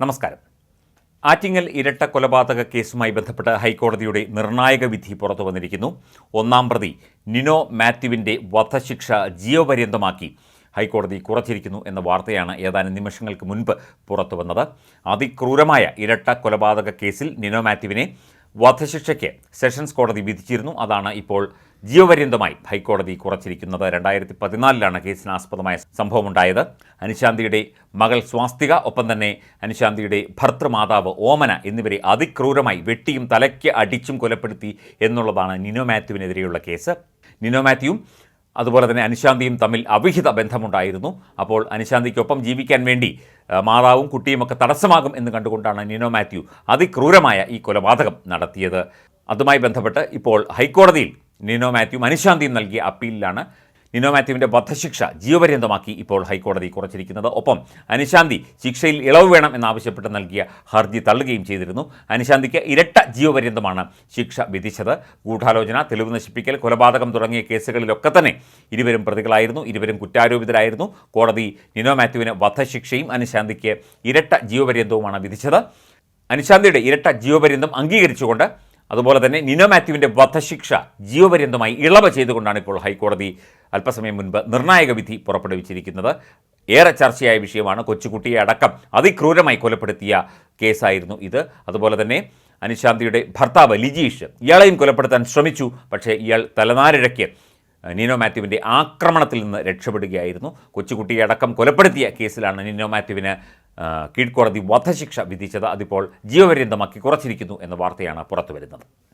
നമസ്കാരം. ആറ്റിങ്ങൽ ഇരട്ട കൊലപാതക കേസുമായി ബന്ധപ്പെട്ട് ഹൈക്കോടതിയുടെ നിർണായക വിധി പുറത്തു വന്നിരിക്കുന്നു. ഒന്നാം പ്രതി നിനോ മാത്യുവിന്റെ വധശിക്ഷ ജീവപര്യന്തമാക്കി ഹൈക്കോടതി കുറച്ചിരിക്കുന്നു എന്ന വാർത്തയാണ് ഏതാനും നിമിഷങ്ങൾക്ക് മുൻപ് പുറത്തു വന്നത്. അതിക്രൂരമായ ഇരട്ട കൊലപാതക കേസിൽ നിനോ മാത്യുവിനെ വധശിക്ഷയ്ക്ക് സെഷൻസ് കോടതി വിധിച്ചിരുന്നു. അതാണ് ഇപ്പോൾ ജീവപര്യന്തമായി ഹൈക്കോടതി കുറച്ചിരിക്കുന്നത്. രണ്ടായിരത്തി പതിനാലിലാണ് ആസ്പദമായ സംഭവമുണ്ടായത്. അനുശാന്തിയുടെ മകൾ സ്വാസ്തിക ഒപ്പം തന്നെ അനുശാന്തിയുടെ ഭർത്തൃമാതാവ് ഓമന എന്നിവരെ അതിക്രൂരമായി വെട്ടിയും തലയ്ക്ക് അടിച്ചും കൊലപ്പെടുത്തി എന്നുള്ളതാണ് നിനോ മാത്യുവിനെതിരെയുള്ള കേസ്. നിനോ മാത്യുവും അതുപോലെ തന്നെ അനുശാന്തിയും തമ്മിൽ അവിഹിത ബന്ധമുണ്ടായിരുന്നു. അപ്പോൾ അനുശാന്തിക്കൊപ്പം ജീവിക്കാൻ വേണ്ടി മാതാവും കുട്ടിയുമൊക്കെ തടസ്സമാകും എന്ന് കണ്ടുകൊണ്ടാണ് നിനോ മാത്യു അതിക്രൂരമായ ഈ കൊലപാതകം നടത്തിയത്. അതുമായി ബന്ധപ്പെട്ട് ഇപ്പോൾ ഹൈക്കോടതിയിൽ നിനോ മാത്യു അനുശാന്തിയും നൽകിയ അപ്പീലിലാണ് നിനോ മാത്യുവിന്റെ വധശിക്ഷ ജീവപര്യന്തമാക്കി ഇപ്പോൾ ഹൈക്കോടതി കുറച്ചിരിക്കുന്നത്. ഒപ്പം അനുശാന്തി ശിക്ഷയിൽ ഇളവ് വേണം എന്നാവശ്യപ്പെട്ട് നൽകിയ ഹർജി തള്ളുകയും ചെയ്തിരുന്നു. അനുശാന്തിക്ക് ഇരട്ട ജീവപര്യന്തമാണ് ശിക്ഷ വിധിച്ചത്. ഗൂഢാലോചന തെളിവ് നശിപ്പിക്കൽ കൊലപാതകം തുടങ്ങിയ കേസുകളിലൊക്കെ തന്നെ ഇരുവരും പ്രതികളായിരുന്നു. ഇരുവരും കുറ്റാരോപിതരായിരുന്നു. കോടതി നിനോ മാത്യുവിന് വധശിക്ഷയും അനുശാന്തിക്ക് ഇരട്ട ജീവപര്യന്തവുമാണ് വിധിച്ചത്. അനുശാന്തിയുടെ ഇരട്ട ജീവപര്യന്തം അംഗീകരിച്ചുകൊണ്ട് അതുപോലെ തന്നെ നിനോ മാത്യുവിന്റെ വധശിക്ഷ ജീവപര്യന്തമായി ഇളവ് ചെയ്തുകൊണ്ടാണ് ഇപ്പോൾ ഹൈക്കോടതി അല്പസമയം മുൻപ് നിർണായക വിധി പുറപ്പെടുവിച്ചിരിക്കുന്നത്. ഏറെ ചർച്ചയായ വിഷയമാണ്. കൊച്ചുകുട്ടിയെ അടക്കം അതിക്രൂരമായി കൊലപ്പെടുത്തിയ കേസായിരുന്നു ഇത്. അതുപോലെ തന്നെ അനുശാന്തിയുടെ ഭർത്താവ് ലിജീഷ് ഇയാളെയും കൊലപ്പെടുത്താൻ ശ്രമിച്ചു. പക്ഷേ ഇയാൾ തലനാരിഴയ്ക്ക് നിനോ മാത്യുവിന്റെ ആക്രമണത്തിൽ നിന്ന് രക്ഷപ്പെടുകയായിരുന്നു. കൊച്ചുകുട്ടിയെ അടക്കം കൊലപ്പെടുത്തിയ കേസിലാണ് നിനോ മാത്യുവിന് കീഴ്ക്കോടതി വധശിക്ഷ വിധിച്ചത് അതിപ്പോൾ ജീവപര്യന്തമാക്കി കുറച്ചിരിക്കുന്നു എന്ന വാർത്തയാണ് പുറത്തുവരുന്നത്.